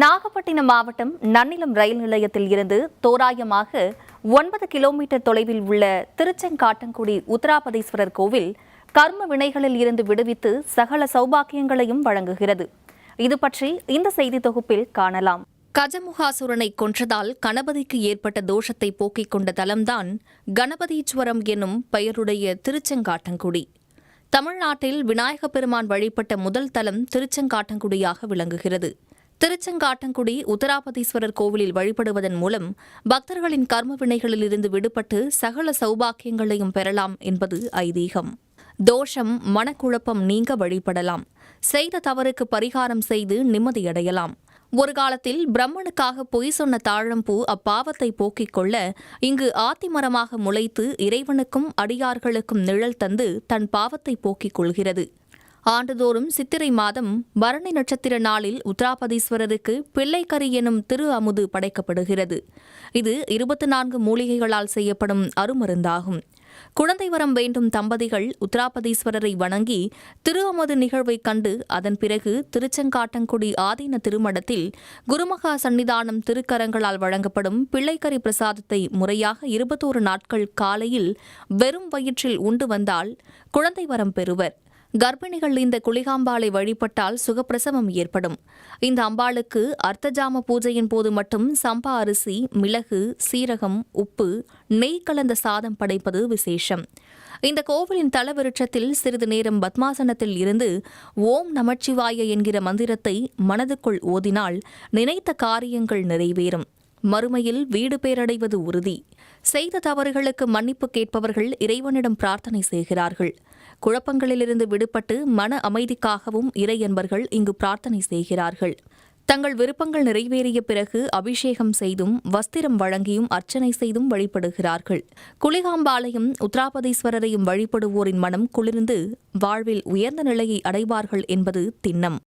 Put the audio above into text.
நாகப்பட்டினம் மாவட்டம் நன்னிலம் ரயில் நிலையத்தில் இருந்து தோராயமாக ஒன்பது கிலோமீட்டர் தொலைவில் உள்ள திருச்செங்காட்டங்குடி உத்தராபதீஸ்வரர் கோவில் கர்ம வினைகளில் இருந்து விடுவித்து சகல சௌபாக்கியங்களையும் வழங்குகிறது. இது பற்றி இந்த செய்தி தொகுப்பில் காணலாம். கஜமுகாசுரனை கொன்றதால் கணபதிக்கு ஏற்பட்ட தோஷத்தை போக்கிக் கொண்ட தலம்தான் கணபதீஸ்வரம் என்னும் பெயருடைய திருச்செங்காட்டங்குடி. தமிழ்நாட்டில் விநாயகப் பெருமான் வழிபட்ட முதல் தலம் திருச்செங்காட்டங்குடியாக விளங்குகிறது. திருச்செங்காட்டங்குடி உத்தராபதீஸ்வரர் கோவிலில் வழிபடுவதன் மூலம் பக்தர்களின் கர்ம வினைகளிலிருந்து விடுபட்டு சகல சௌபாக்கியங்களையும் பெறலாம் என்பது ஐதீகம். தோஷம் மனக்குழப்பம் நீங்க வழிபடலாம். செய்த தவறுக்கு பரிகாரம் செய்து நிம்மதியடையலாம் ஒரு காலத்தில் பிரம்மனுக்காக பொய் சொன்ன தாழம்பூ அப்பாவத்தை போக்கிக் கொள்ள இங்கு ஆத்திமரமாக முளைத்து இறைவனுக்கும் அடியார்களுக்கும் நிழல் தந்து தன் பாவத்தை போக்கிக் கொள்கிறது. ஆண்டுதோறும் சித்திரை மாதம் பரணி நட்சத்திர நாளில் உத்தராபதீஸ்வரருக்கு பிள்ளைக்கறி எனும் திரு அமுது படைக்கப்படுகிறது. இது இருபத்தி நான்கு மூலிகைகளால் செய்யப்படும் அருமருந்தாகும். குழந்தை வரம் வேண்டும் தம்பதிகள் உத்தராபதீஸ்வரரை வணங்கி திரு அமுது நிகழ்வைக் கண்டு அதன் பிறகு திருச்செங்காட்டங்குடி ஆதீன திருமடத்தில் குருமகா சன்னிதானம் திருக்கரங்களால் வழங்கப்படும் பிள்ளைக்கறி பிரசாதத்தை முறையாக இருபத்தோரு நாட்கள் காலையில் வெறும் வயிற்றில் உண்டு வந்தால் குழந்தை வரம் பெறுவர். கர்ப்பிணிகள் இந்த குளிகாம்பாளை வழிபட்டால் சுகப்பிரசவம் ஏற்படும். இந்த அம்பாளுக்கு அர்த்தஜாம பூஜையின் போது மட்டும் சம்பா அரிசி மிளகு சீரகம் உப்பு நெய் கலந்த சாதம் படைப்பது விசேஷம். இந்த கோவிலின் தலவிருட்சத்தில் சிறிது நேரம் பத்மாசனத்தில் இருந்து ஓம் நமச்சிவாய என்கிற மந்திரத்தை மனதுக்குள் ஓதினால் நினைத்த காரியங்கள் நிறைவேறும். மறுமையில் வீடு பேரடைவது உறுதி. செய்த தவறுகளுக்கு மன்னிப்பு கேட்பவர்கள் இறைவனிடம் பிரார்த்தனை செய்கிறார்கள். குழப்பங்களிலிருந்து விடுபட்டு மன அமைதிக்காகவும் இறை என்பர்கள் இங்கு பிரார்த்தனை செய்கிறார்கள். தங்கள் விருப்பங்கள் நிறைவேறிய பிறகு அபிஷேகம் செய்தும் வஸ்திரம் வழங்கியும் அர்ச்சனை செய்தும் வழிபடுகிறார்கள். குளிகாம்பாளையம் உத்ராபதீஸ்வரரையும் வழிபடுவோரின் மனம் குளிர்ந்து வாழ்வில் உயர்ந்த நிலையை அடைவார்கள் என்பது திண்ணம்.